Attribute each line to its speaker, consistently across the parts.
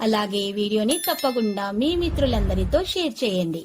Speaker 1: అలాగే వీడియోని తప్పకుండా మీ మిత్రులందరితో షేర్ చేయండి.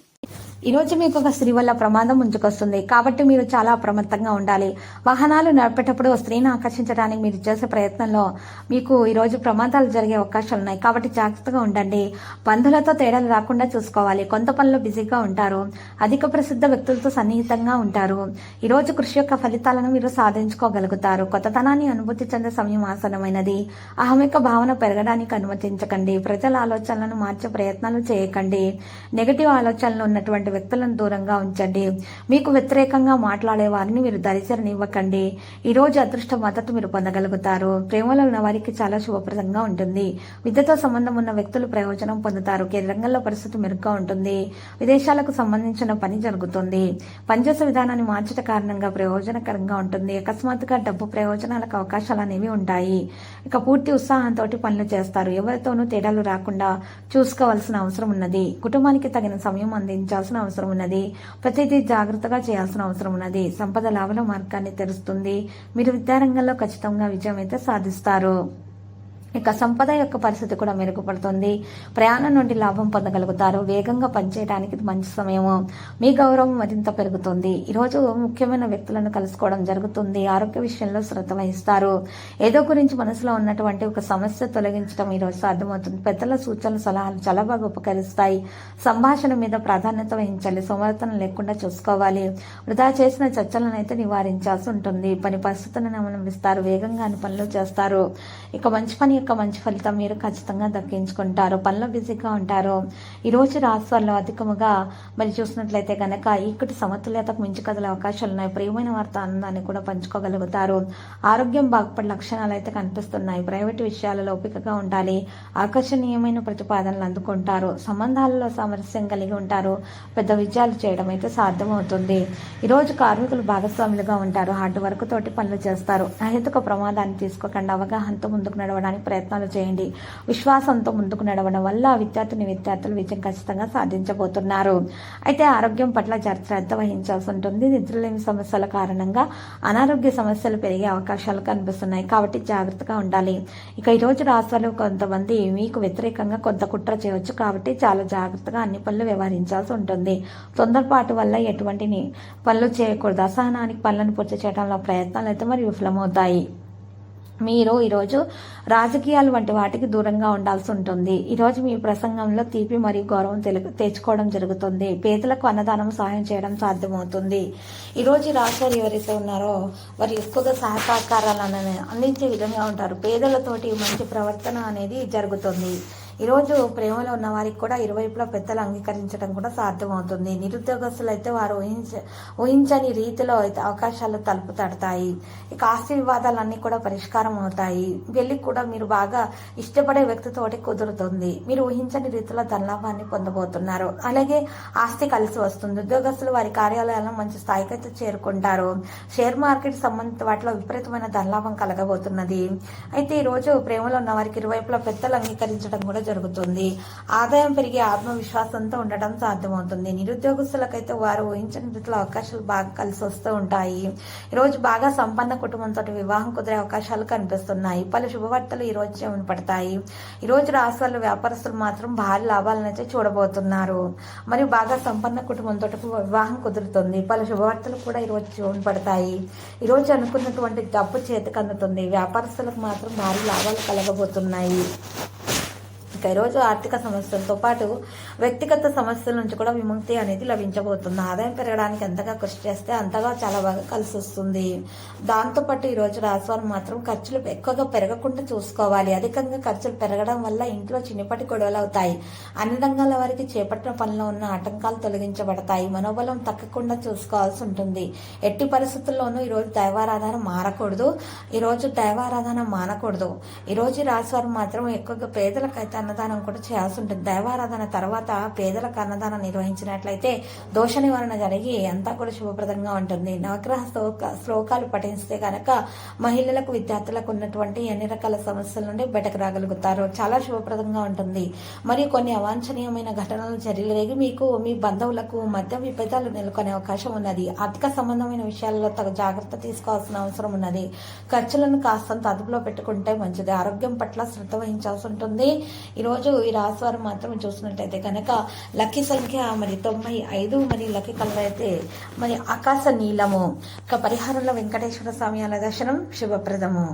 Speaker 2: ఈరోజు మీకు ఒక స్త్రీ వల్ల ప్రమాదం ముంచుకొస్తుంది కాబట్టి మీరు చాలా అప్రమత్తంగా ఉండాలి. వాహనాలు నడిపేటప్పుడు ఓ స్త్రీని ఆకర్షించడానికి మీరు చేసే ప్రయత్నంలో మీకు ఈరోజు ప్రమాదాలు జరిగే అవకాశాలు ఉన్నాయి. కాబట్టి జాగ్రత్తగా ఉండండి. బంధువులతో తేడాలు రాకుండా చూసుకోవాలి. కొంత పనులు బిజీగా ఉంటారు. అధిక ప్రసిద్ధ వ్యక్తులతో సన్నిహితంగా ఉంటారు. ఈరోజు కృషి యొక్క ఫలితాలను మీరు సాధించుకోగలుగుతారు. కొత్తతనాన్ని అనుభూతి చెందే సమయం ఆసనమైనది అహమిక భావన పెరగడానికి అనుమతించకండి. ప్రజల ఆలోచనలను మార్చే ప్రయత్నాలు చేయకండి. నెగటివ్ ఆలోచనలు ఉన్నటువంటి వ్యక్తులను దూరంగా ఉంచండి. మీకు వ్యతిరేకంగా మాట్లాడే వారిని మీరు దరిచరనివ్వకండి ఈ రోజు అదృష్ట మద్దతు మీరు పొందగలుగుతారు. ప్రేమలో ఉన్న వారికి చాలా శుభప్రదంగా ఉంటుంది. విద్యతో సంబంధం ఉన్న వ్యక్తులు ప్రయోజనం పొందుతారు. కెరీర్ రంగంలో పరిస్థితి మెరుగ్గా ఉంటుంది. విదేశాలకు సంబంధించిన పని జరుగుతుంది. పనిచేసే విధానాన్ని మార్చట కారణంగా ప్రయోజనకరంగా ఉంటుంది. అకస్మాత్తుగా డబ్బు ప్రయోజనాలకు అవకాశాలు అనేవి ఉంటాయి. ఇక పూర్తి ఉత్సాహంతో పనులు చేస్తారు. ఎవరితోనూ తేడాలు రాకుండా చూసుకోవాల్సిన అవసరం ఉన్నది. కుటుంబానికి తగిన సమయం అందించాల్సిన అవసరం ఉన్నది. ప్రతిదీ జాగ్రత్తగా చేయాల్సిన అవసరం ఉన్నది. సంపద లాభల మార్గాన్ని తెరుస్తుంది. మీరు విద్యారంగంలో ఖచ్చితంగా విజయం అయితే సాధిస్తారు. ఇక సంపద యొక్క పరిస్థితి కూడా మెరుగుపడుతుంది. ప్రయాణం నుండి లాభం పొందగలుగుతారు. వేగంగా పనిచేయడానికి మంచి సమయము. మీ గౌరవం మరింత పెరుగుతుంది. ఈరోజు ముఖ్యమైన వ్యక్తులను కలుసుకోవడం జరుగుతుంది. ఆరోగ్య విషయంలో శ్రద్ధ వహిస్తారు. ఏదో గురించి మనసులో ఉన్నటువంటి ఒక సమస్య తొలగించడం ఈరోజు సాధ్యమవుతుంది. పెద్దల సూచనలు సలహాలు చాలా బాగా ఉపకరిస్తాయి. సంభాషణ మీద ప్రాధాన్యత వహించాలి. సమర్థన లేకుండా చూసుకోవాలి. వృధా చేసిన చర్చలను అయితే నివారించాల్సి ఉంటుంది. పని పరిస్థితులను అవలంబిస్తారు వేగంగా పనులు చేస్తారు. ఇక మంచి పని యొక్క మంచి ఫలితం మీరు ఖచ్చితంగా దక్కించుకుంటారు. పనిలో బిజీగా ఉంటారు. ఈ రోజు అధికముగా మరి చూసినట్లయితే కనుక ఇక్కడి సమతుల్యతకు మించి కదలే అవకాశాలు ఉన్నాయి. ప్రియమైన వార్త ఆనందాన్ని కూడా పంచుకోగలుగుతారు. ఆరోగ్యం బాగుపడే లక్షణాలు అయితే కనిపిస్తున్నాయి. ప్రైవేట్ విషయాలలో ఓపికగా ఉండాలి. ఆకర్షణీయమైన ప్రతిపాదనలు అందుకుంటారు. సంబంధాలలో సామరస్యం కలిగి ఉంటారు. పెద్ద విజయాలు చేయడం అయితే సాధ్యమవుతుంది. ఈరోజు కార్మికులు భాగస్వాములుగా ఉంటారు. హార్డ్ వర్క్ తోటి పనులు చేస్తారు. అహేతుక ప్రమాదాన్ని తీసుకోకుండా అవగాహనతో ముందుకు నడవడానికి ప్రయత్నాలు చేయండి. విశ్వాసంతో ముందుకు నడవడం వల్ల విద్యార్థిని విద్యార్థులు విజయం ఖచ్చితంగా సాధించబోతున్నారు. అయితే ఆరోగ్యం పట్ల జర- శ్రద్ధ వహించాల్సి ఉంటుంది. నిద్రలేని సమస్యల కారణంగా అనారోగ్య సమస్యలు పెరిగే అవకాశాలు కనిపిస్తున్నాయి కాబట్టి జాగ్రత్తగా ఉండాలి. ఇక ఈరోజు రాష్ట్రాలు కొంతమంది మీకు వ్యతిరేకంగా కొంత కుట్ర చేయవచ్చు కాబట్టి చాలా జాగ్రత్తగా అన్ని పనులు వ్యవహరించాల్సి ఉంటుంది. తొందరపాటు వల్ల ఎటువంటి పనులు చేయకూడదు. అసహనానికి పనులను పూర్తి చేయడంలో ప్రయత్నాలు అయితే మరి విఫలమవుతాయి. మీరు ఈరోజు రాజకీయాలు వంటి వాటికి దూరంగా ఉండాల్సి ఉంటుంది. ఈరోజు మీ ప్రసంగంలో తీపి మరియు గౌరవం తెచ్చుకోవడం జరుగుతుంది. పేదలకు అన్నదానం సహాయం చేయడం సాధ్యమవుతుంది. ఈరోజు రాశారు రాష్ట్రాలు ఎవరైతే ఉన్నారో వారు ఎక్కువగా సహకారాలను అందించే విధంగా ఉంటారు. పేదలతోటి మంచి ప్రవర్తన అనేది జరుగుతుంది. ఈరోజు ప్రేమలో ఉన్న వారికి కూడా ఇరువైపులా పెద్దలు అంగీకరించడం కూడా సాధ్యమవుతుంది. నిరుద్యోగస్తులు అయితే వారు ఊహించ ఊహించని రీతిలో అయితే అవకాశాలు తలుపు తడతాయి. ఇక ఆస్తి వివాదాలన్నీ కూడా పరిష్కారం అవుతాయి. వెళ్ళి కూడా మీరు బాగా ఇష్టపడే వ్యక్తితోటి కుదురుతుంది. మీరు ఊహించని రీతిలో ధనలాభాన్ని పొందబోతున్నారు. అలాగే ఆస్తి కలిసి వస్తుంది. ఉద్యోగస్తులు వారి కార్యాలయాలను మంచి స్థాయికి అయితే చేరుకుంటారు. షేర్ మార్కెట్ సంబంధిత వాటిలో విపరీతమైన ధనలాభం కలగబోతున్నది. అయితే ఈ రోజు ప్రేమలో ఉన్న వారికి ఇరువైపులా పెద్దలు అంగీకరించడం కూడా జరుగుతుంది. ఆదాయం పెరిగే ఆత్మవిశ్వాసంతో ఉండటం సాధ్యమవుతుంది. నిరుద్యోగస్తులకైతే వారు ఊహించని రీతిలో అవకాశాలు బాగా కలిసి వస్తూ ఉంటాయి. ఈరోజు బాగా సంపన్న కుటుంబంతో వివాహం కుదిరే అవకాశాలు కనిపిస్తున్నాయి. పలు శుభవార్తలు ఈ రోజు పడతాయి ఈ రోజు వ్యాపారస్తులు మాత్రం భారీ లాభాలను అయితే చూడబోతున్నారు. మరియు బాగా సంపన్న కుటుంబంతో వివాహం కుదురుతుంది. పలు శుభవార్తలు కూడా ఈ రోజు ఈరోజు పడతాయి ఈ రోజు అనుకున్నటువంటి డబ్బు చేతికి అందుతుంది. వ్యాపారస్తులకు మాత్రం భారీ లాభాలు కలగబోతున్నాయి. ఇక ఈరోజు ఆర్థిక సమస్యలతో పాటు వ్యక్తిగత సమస్యల నుంచి కూడా విముక్తి అనేది లభించబోతుంది. ఆదాయం పెరగడానికి ఎంతగా కృషి చేస్తే అంతగా చాలా బాగా కలిసి వస్తుంది. దాంతోపాటు ఈరోజు రాశివారు మాత్రం ఖర్చులు ఎక్కువగా పెరగకుండా చూసుకోవాలి. అధికంగా ఖర్చులు పెరగడం వల్ల ఇంట్లో చిన్నపాటి గొడవలు అవుతాయి. అన్ని రంగాల వారికి చేపట్టిన పనిలో ఉన్న ఆటంకాలు తొలగించబడతాయి. మనోబలం తగ్గకుండా చూసుకోవాల్సి ఉంటుంది. ఎట్టి పరిస్థితుల్లోనూ ఈరోజు దైవారాధన మారకూడదు. ఈరోజు దైవారాధన మానకూడదు. ఈరోజు ఈ రాశివారు మాత్రం ఎక్కువగా పేదలకైతే అన్నదానం కూడా చేయాల్సి ఉంటుంది దైవారాధన తర్వాత పేదలకు అన్నదానం నిర్వహించినట్లయితే దోష నివారణ జరిగి అంతా కూడా శుభప్రదంగా ఉంటుంది. నవగ్రహ శ్లోక శ్లోకాలు పఠిస్తే కనుక మహిళలకు విద్యార్థులకు ఉన్నటువంటి అన్ని రకాల సమస్యల నుండి బయటకు రాగలుగుతారు. చాలా శుభప్రదంగా ఉంటుంది. మరియు కొన్ని అవాంఛనీయమైన ఘటనలు జరిగి మీకు మీ బంధువులకు మధ్య విభేదాలు నెలకొనే అవకాశం ఉన్నది. ఆర్థిక సంబంధమైన విషయాల్లో తగు జాగ్రత్త తీసుకోవాల్సిన అవసరం ఉన్నది. ఖర్చులను కాస్తంత అదుపులో పెట్టుకుంటే మంచిది. ఆరోగ్యం పట్ల శ్రద్ధ వహించాల్సి ఉంటుంది ఈ ఈరోజు ఈ రాశివారం మాత్రం చూసినట్టయితే కనుక లక్కీ సంఖ్య మరి తొంభై ఐదు మరి లక్కీ కలర్ అయితే మరి ఆకాశ నీలము. ఇక పరిహారంలో వెంకటేశ్వర స్వామి అల దర్శనం శుభప్రదము.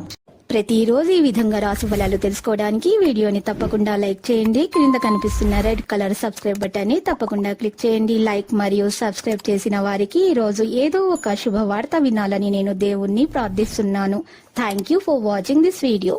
Speaker 1: ప్రతిరోజు ఈ విధంగా రాసు ఫలాలు తెలుసుకోవడానికి వీడియోని తప్పకుండా లైక్ చేయండి. క్రింద కనిపిస్తున్న రెడ్ కలర్ సబ్స్క్రైబ్ బటన్ని తప్పకుండా క్లిక్ చేయండి. లైక్ మరియు సబ్స్క్రైబ్ చేసిన వారికి ఈ రోజు ఏదో ఒక శుభవార్త వినాలని నేను దేవుణ్ణి ప్రార్థిస్తున్నాను. Thank you for watching this video